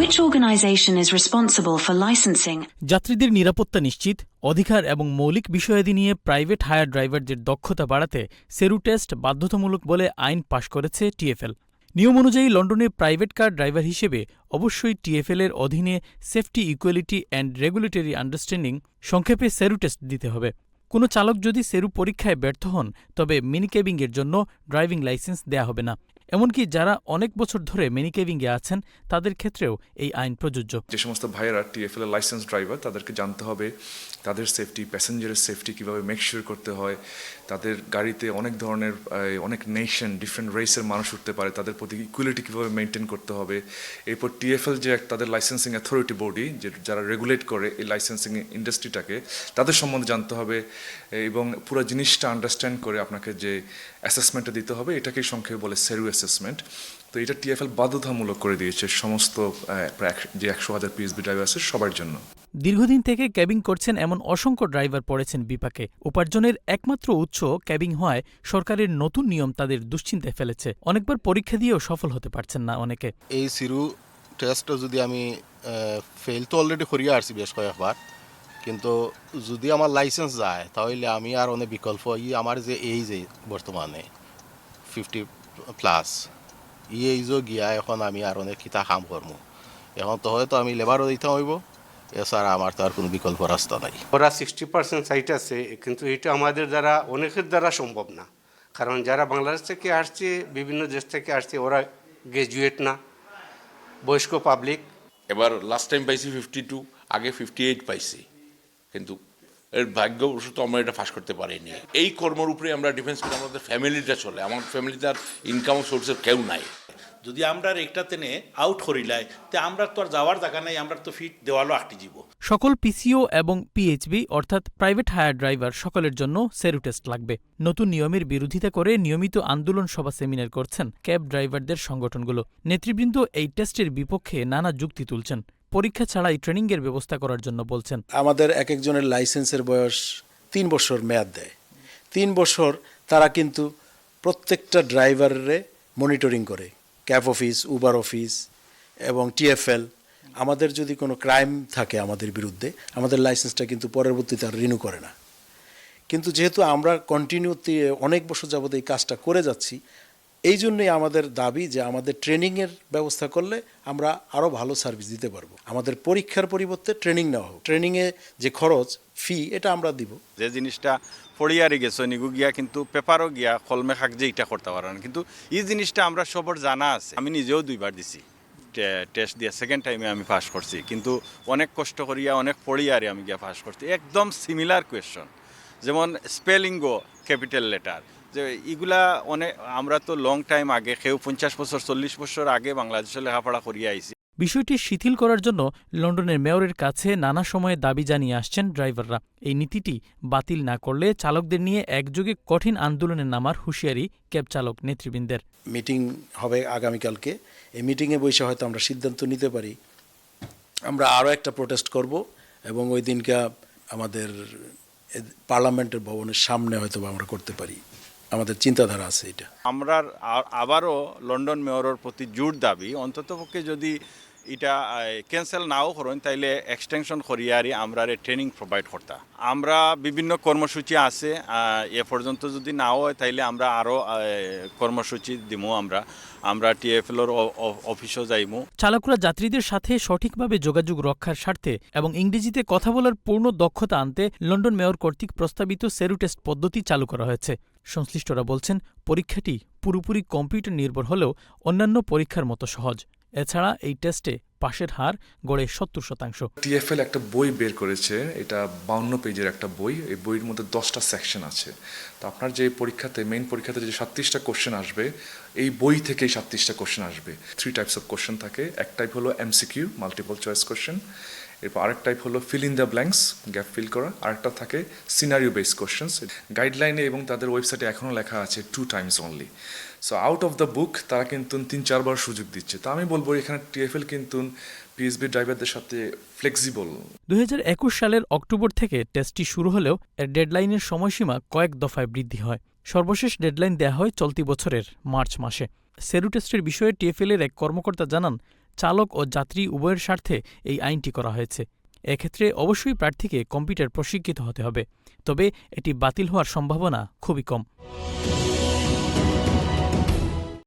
Which organisation is responsible for licensing? যাত্রীদের নিরাপত্তা নিশ্চিত, অধিকার এবং মৌলিক বিষয়াদি নিয়ে প্রাইভেট হায়ার ড্রাইভারদের দক্ষতা বাড়াতে সেরু টেস্ট বাধ্যতামূলক বলে আইন পাশ করেছে টিএফএল নিয়ম অনুযায়ী লন্ডনে প্রাইভেট কার ড্রাইভার হিসেবে অবশ্যই টিএফএল এর অধীনে safety equality and regulatory understanding সংক্ষেপে সেরু টেস্ট দিতে হবে। কোনো চালক যদি সেরু পরীক্ষায় ব্যর্থ হন, তবে মিনিকেবিংয়ের জন্য ড্রাইভিং লাইসেন্স দেয়া হবে না। এমনকি যারা অনেক বছর ধরে মিনিকেবিংয়ে আছেন, তাদের ক্ষেত্রেও এই আইন প্রযোজ্য। যে সমস্ত ভাইয়েরা টিএফএল লাইসেন্স ড্রাইভার তাদেরকে জানতে হবে তাদের সেফটি প্যাসেঞ্জারের সেফটি কীভাবে মেকশিওর করতে হয়, তাদের গাড়িতে অনেক ধরনের অনেক নেশন ডিফারেন্ট রেসের মানুষ উঠতে পারে, তাদের প্রতি ইকুয়ালিটি কীভাবে মেনটেন করতে হবে। এরপর টিএফএল যে এক তাদের লাইসেন্সিং অথরিটি বডি যে যারা রেগুলেট করে এই লাইসেন্সিং ইন্ডাস্ট্রিটাকে তাদের সম্বন্ধে জানতে হবে, এবং পুরো জিনিসটা আন্ডারস্ট্যান্ড করে আপনাকে যে অ্যাসেসমেন্টটা দিতে হবে, এটাকেই সংক্ষেপে বলে সেরু অ্যাসেসমেন্ট তো এটা টিএফএল বাধ্যতামূলক করে দিয়েছে সমস্ত যে একশো হাজার পিএসবি ড্রাইভার আছে সবার জন্য। দীর্ঘদিন থেকে ক্যাবিং করছেন এমন অসংখ্য ড্রাইভার পড়েছেন বিপাকে। উপার্জনের একমাত্র উৎস ক্যাবিং হওয়ায় সরকারের নতুন নিয়ম তাদের দুশ্চিন্তায় ফেলেছে। অনেকবার পরীক্ষা দিয়েও সফল হতে পারছেন না অনেকে। এই সিরু টেস্টটা যদি আমি ফেল তো অলরেডি করিয়া আসছি বেশ কয়েকবার। কিন্তু যদি আমার লাইসেন্স যায় তাহলে আমি আর অনেক বিকল্প। ই আমার যে এই যে বর্তমানে ফিফটি প্লাস ই এইজও গিয়া এখন আমি আর অনেক কিতা কাম করব এখন তো হয়তো আমি লেবারও দিতে হইব। এছাড়া আমার তো আর কোনো বিকল্প রাস্তা নাই। ওরা সিক্সটি পার্সেন্ট সাইট আছে কিন্তু এটা আমাদের দ্বারা অনেকের দ্বারা সম্ভব না। কারণ যারা বাংলাদেশ থেকে আসছে বিভিন্ন দেশ থেকে আসছে ওরা গ্রাজুয়েট না। বয়স্ক পাবলিক এবার লাস্ট টাইম পাইছি ফিফটি টু আগে ফিফটি এইট পাইছি। কিন্তু এর ভাগ্যবশত আমরা এটা ফাঁস করতে পারিনি। এই কর্মের উপরে আমরা ডিফেন্স করি আমাদের ফ্যামিলিটা চলে। আমার ফ্যামিলিতে আর ইনকাম সোর্সের কেউ নাই। যদি আমরা একটা তেনে আউট করিলাই তে আমরা তো আর যাওয়ার জায়গা নাই আমরা তো ফিট দেওয়ালও আটটি যাব। সকল পিসিও এবং পিএইচবি অর্থাৎ প্রাইভেট হায়ার ড্রাইভার সকলের জন্য সেরু টেস্ট লাগবে। নতুন নিয়মের বিরোধিতা করে নিয়মিত আন্দোলন সভা সেমিনার করছেন ক্যাব ড্রাইভারদের সংগঠনগুলো। নেতৃবৃন্দ এই টেস্টের বিপক্ষে নানা যুক্তি তুলছেন। পরীক্ষা ছাড়াই ট্রেনিংয়ের ব্যবস্থা করার জন্য বলছেন। আমাদের এক একজনের লাইসেন্সের বয়স তিন বছর মেয়াদ দেয়। তিন বছর তারা কিন্তু প্রত্যেকটা ড্রাইভারে মনিটরিং করে। ক্যাব অফিস, উবার অফিস এবং টিএফএল। আমাদের যদি কোনো ক্রাইম থাকে আমাদের বিরুদ্ধে, আমাদের লাইসেন্সটা কিন্তু পরবর্তীতে আর রিনিউ করে না। কিন্তু যেহেতু আমরা কন্টিনিউ অনেক বছর যাবত এই কাজটা করে যাচ্ছি এই জন্যই আমাদের দাবি যে আমাদের ট্রেনিংয়ের ব্যবস্থা করলে আমরা আরও ভালো সার্ভিস দিতে পারব। আমাদের পরীক্ষার পরিবর্তে ট্রেনিং নেওয়া হোক। ট্রেনিংয়ে যে খরচ ফি এটা আমরা দিব। যে জিনিসটা পড়িয়ারি গেছো, নিগু গিয়া কিন্তু পেপারও গিয়া কলমে খাক যে এটা করতে পারেন কিন্তু এই জিনিসটা আমরা সবর জানা আছে। আমি নিজেও দুইবার দিছি। টেস্ট দিয়ে সেকেন্ড টাইমে আমি পাস করছি। কিন্তু অনেক কষ্ট করিয়া, অনেক পড়িয়ারে আমি গিয়া পাস করছি। একদম সিমিলার কোয়েশ্চন যেমন স্পেলিঙ্গো ক্যাপিটাল লেটার যে এগুলা অনেক আমরা তো লং টাইম আগে কেউ পঞ্চাশ বছর চল্লিশ বছর আগে বাংলাদেশে লেখাপড়া করিয়া আইছি। বিষয়টি শিথিল করার জন্য লন্ডনের মেয়রের কাছে নানা সময়ে দাবি জানিয়ে আসছেন ড্রাইভাররা। এই নীতিটি বাতিল না করলে চালকদের নিয়ে একযোগে কঠিন আন্দোলনে নামার হুঁশিয়ারি ক্যাব চালক নেতৃবৃন্দের। মিটিং হবে আগামীকালকে। এই মিটিংয়ে বসে হয়তো আমরা সিদ্ধান্ত নিতে পারি। আমরা আরও একটা প্রোটেস্ট করব এবং ওই দিনকে আমাদের পার্লামেন্টের ভবনের সামনে হয়তো বা আমরা করতে পারি। আমাদের চিন্তাধারা আছে এটা। আমরা আবারও লন্ডন মেয়রের প্রতি জোর দাবি অন্ততপক্ষে যদি এটা ক্যান্সেল নাও করেন তাইলে এক্সটেনশন করিয়ারি আমরা ট্রেনিং প্রোভাইড করতা। আমরা বিভিন্ন কর্মসূচি আছে এ পর্যন্ত যদি নাও হয় তাইলে আমরা আরও কর্মসূচি দিমু আমরা। আমরা টিএফএলর অফিসও যাইমু। চালকরা যাত্রীদের সাথে সঠিকভাবে যোগাযোগ রক্ষার স্বার্থে এবং ইংরেজিতে কথা বলার পূর্ণ দক্ষতা আনতে লন্ডন মেয়র কর্তৃক প্রস্তাবিত সেরু টেস্ট পদ্ধতি চালু করা হয়েছে। সংশ্লিষ্টরা বলছেন, পরীক্ষাটি পুরোপুরি কম্পিউটার নির্ভর হলেও অন্যান্য পরীক্ষার মতো সহজ। এছাড়া এই টেস্টে পাশের হার গড়ে সত্তর শতাংশ। টিএফএল একটা বই বের করেছে, এটা বাউন্ন পেজের একটা বই, এই বইয়ের মধ্যে দশটা সেকশন আছে। তো আপনার যে পরীক্ষাতে মেইন পরীক্ষাতে যে সাতত্রিশটা কোশ্চেন আসবে, এই বই থেকেই সাতত্রিশটা কোশ্চেন আসবে। থ্রি টাইপস অফ কোশ্চেন থাকে, এক টাইপ হলো এমসিকিউ মাল্টিপল চয়েস কোশ্চেন এরপর আরেক টাইপ হলো fill in the blanks gap fill করা। আরেকটা থাকে সিনারিও বেস কোশ্চেন্স গাইডলাইনে এবং তাদের ওয়েবসাইটে এখনও লেখা আছে two times only so out of the book তারা কিন্তু তিন চারবার সুযোগ দিচ্ছে। তো আমি বলব এখানে টিএফএল কিন্তু পিএসবি ড্রাইভারদের সাথে ফ্লেক্সিবল দুই হাজার একুশ সালের অক্টোবর থেকে টেস্টটি শুরু হলেও এর ডেডলাইনের সময়সীমা কয়েক দফায় বৃদ্ধি হয়। সর্বশেষ ডেডলাইন দেয়া হয় চলতি বছরের মার্চ মাসে। সেরু টেস্টের বিষয়ে টিএফএল এর এক কর্মকর্তা জানান চালক ও যাত্রী উভয়ের স্বার্থে এই আইনটি করা হয়েছে। এক্ষেত্রে অবশ্যই প্রার্থীকে কম্পিউটার প্রশিক্ষিত হতে হবে, তবে এটি বাতিল হওয়ার সম্ভাবনা খুবই কম।